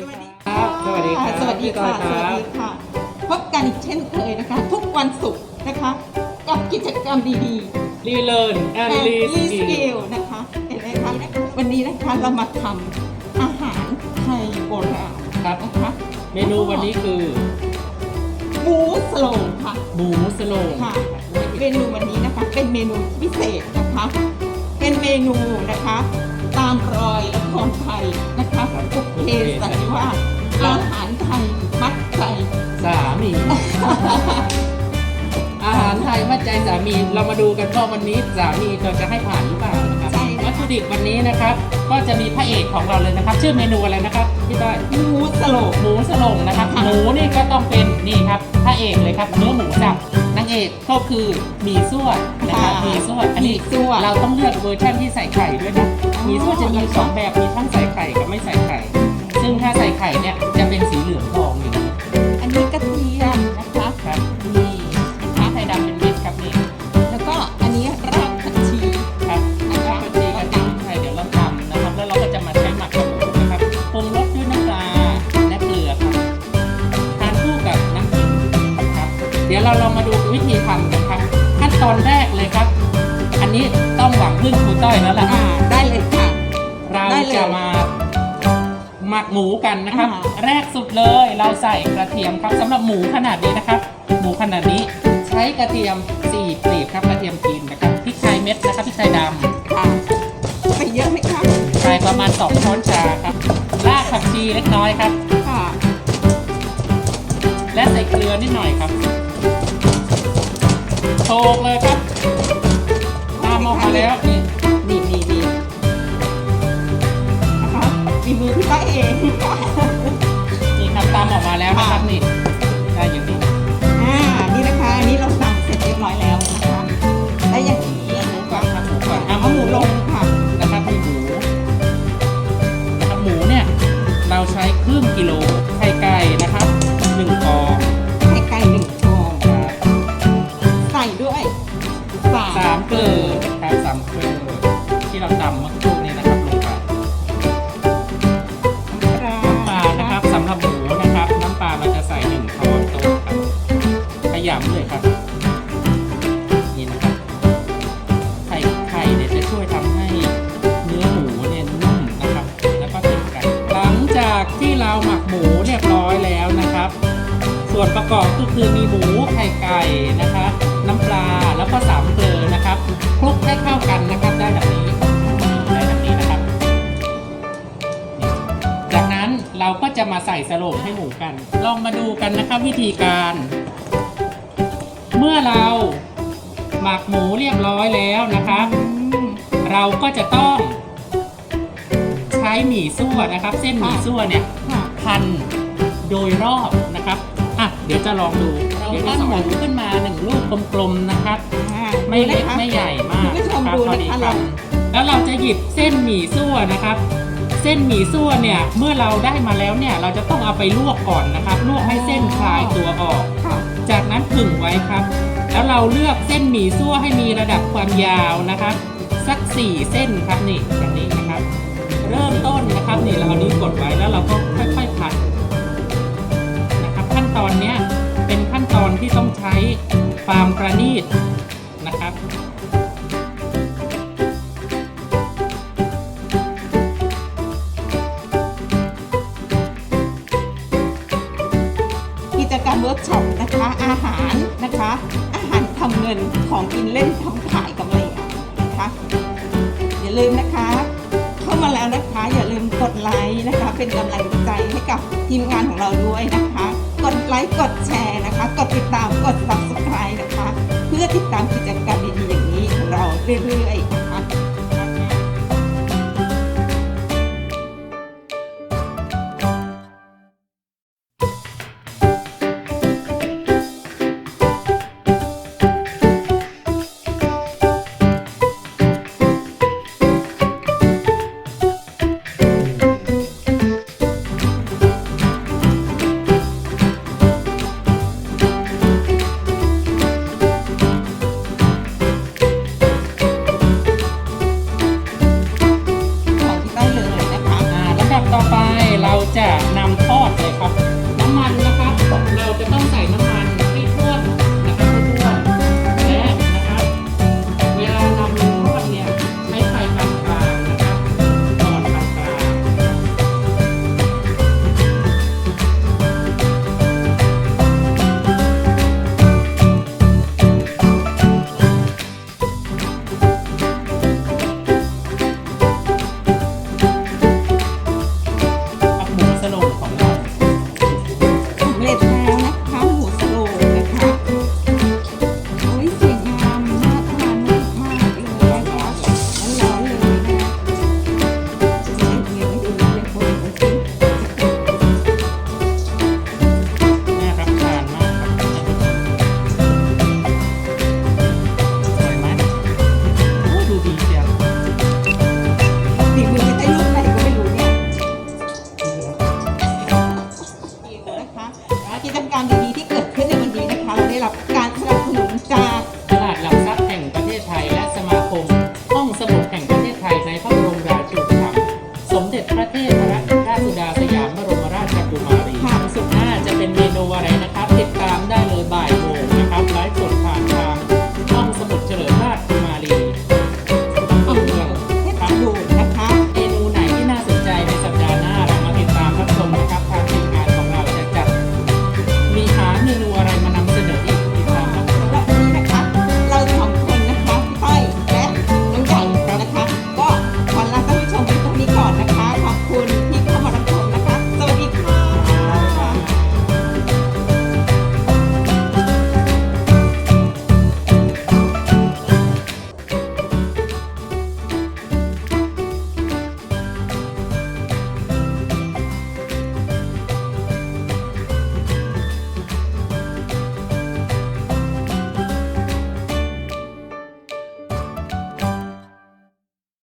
สวัสดีครับสวัสดีค่ะพี่สก้อยครับวัสดีค่ะ พบกันอีกเช่นเคยนะคะ ทุกวันศุกร์นะคะ กับกิจกรรมดีรีเลิร์นๆแอน and รี e สกิ skill นะคะเห็นไหมคะวันนี้นะคะเรามาทำอาหารไทยโบราณครับนะคะเมนูวันนี้คือหมูสโลงค่ะหมูสโลงค่ะเมนูวันนี้นะคะเป็นเมนูพิเศษนะคะ เป็นเมนูนะคะ ตามรอยละครไทยนะคะ บุพเพสันนิวาสอาหารไทยมัดใจสามี อาหารไทยมัดใจสามีเรามาดูกันว่าวันนี้สามีเราจะให้ผ่านหรือเปล่านะครับใช่ค่ะวัตถุดิบวันนี้นะครับ ก็จะมีพระเอกของเราเลยนะครับ ชื่อเมนูอะไรนะครับพี่ต้อยหมูสโลงหมูสโลงนะครับค่ะหมูนี่ก็ต้องเป็นนี่ครับพระเอกเลยครับเนื้อหมูสับนางเอกก็คือหมี่ซั่วนะครับหมี่ซั่วอันนี้หมี่ซั่วเราต้องเลือกเวอร์ชันที่ใส่ไข่ด้วยนะอ๋อหมี่ซั่วจะมีสองแบบมีทั้งใส่ไข่กับไม่ใส่ ไข่เนี่ยจะเป็นสีเหลืองทองอย่างนี้อันนี้กระเทียมนะคะครับนี่นะคะไข่ดำเป็นเม็ดครับนี่แล้วก็อันนี้รากผักชีครับนะครับเป็นสีกระเทียมไข่เดี๋ยวเราทำนะครับ แล้วเราก็จะมาใช้หมักกับหมูนะครับปรุงรสด้วยน้ำปลาและเกลือครับทานคู่กับน้ำพริกครับเดี๋ยวเราลองมาดูวิธีทำนะครับ ขั้นตอนแรกเลยครับ อันนี้ต้องหวังพึ่งครูต้อยแล้วล่ะ มักหมูกันนะครับ อ่า แรกสุดเลยเราใส่กระเทียมครับสำหรับหมูขนาดนี้นะครับ หมูขนาดนี้ใช้กระเทียม4กลีบครับกระเทียมกินนะครับพริกไทยเม็ดนะครับพริกไทยดค่ะไปเยอะไหมคะำใส่ประมาณ2ช้อนชาครับรากผักชีเล็กน้อยครับ ค่ะและใส่เกลือนิดหน่อยครับโขลกเลยครับตามออกมาแล้วนี่นี่ มีมือพี่ป้าเอง นี่ครับตามออกมาแล้วนะครับนี่ ได้อย่างนี้ เราจะใส่หนึ่งช้อนโต๊ะครับขยำเลยครับ นี่นะครับ ไข่ไข่เนี่ยจะช่วยทำให้เนื้อหมูเนี่ยนุ่มนะครับ แล้วก็ติดกัน หลังจากที่เราหมักหมูเรียบร้อยแล้วนะครับ ส่วนประกอบก็คือมีหมูไข่ไก่นะครับ น้ำปลาแล้วก็สามเกลือนะครับคลุกให้เข้ากันนะครับได้แบบนี้ จะมาใส่สโลงให้หมูกัน ลองมาดูกันนะครับวิธีการ เมื่อเราหมักหมูเรียบร้อยแล้วนะครับอืมเราก็จะต้องใช้หมี่ซั่วนะครับ เส้นหมี่ซั่วเนี่ยค่ะพันโดยรอบนะครับอะเดี๋ยวจะลองดูเราปั้นหมูขึ้นมาหนึ่งลูกกลมๆนะครับอ่าไม่เล็กดูนะคะไม่ใหญ่มากคุณผู้ชมรับดูพอนะคะคเรารับแล้วเราจะหยิบเส้นหมี่ซั่วนะครับ เส้นหมี่ซั่วเนี่ยเมื่อเราได้มาแล้วเนี่ยเราจะต้องเอาไปลวกก่อนนะครับลวกให้เส้นคลายตัวออก จากนั้นผึ่งไว้ครับ แล้วเราเลือกเส้นหมี่ซั่วให้มีระดับความยาวนะครับ สัก 4 เส้นครับนี่แบบนี้นะครับ เริ่มต้นนะครับนี่เราเอานี้กดไว้แล้วเราก็ค่อยๆผัดนะครับขั้นตอนเนี้ยเป็นขั้นตอนที่ต้องใช้ความประณีต ร์กช็อปนะคะ อาหารนะคะ อาหารทำเงินของกินเล่นทำขายกำไรอะนะคะอย่าลืมนะคะ เข้ามาแล้วนะคะอย่าลืมกดไลค์นะคะ เป็นกำลังใจให้กับทีมงานของเราด้วยนะคะ กดไลค์กดแชร์นะคะ กดติดตามกด subscribe นะคะ เพื่อติดตามกิจกรรมดีๆอย่างนี้ของเราเรื่อยๆนะคะ นะคะกิจการดีๆที่เกิดขึ้นในวันนี้นะคะได้รับ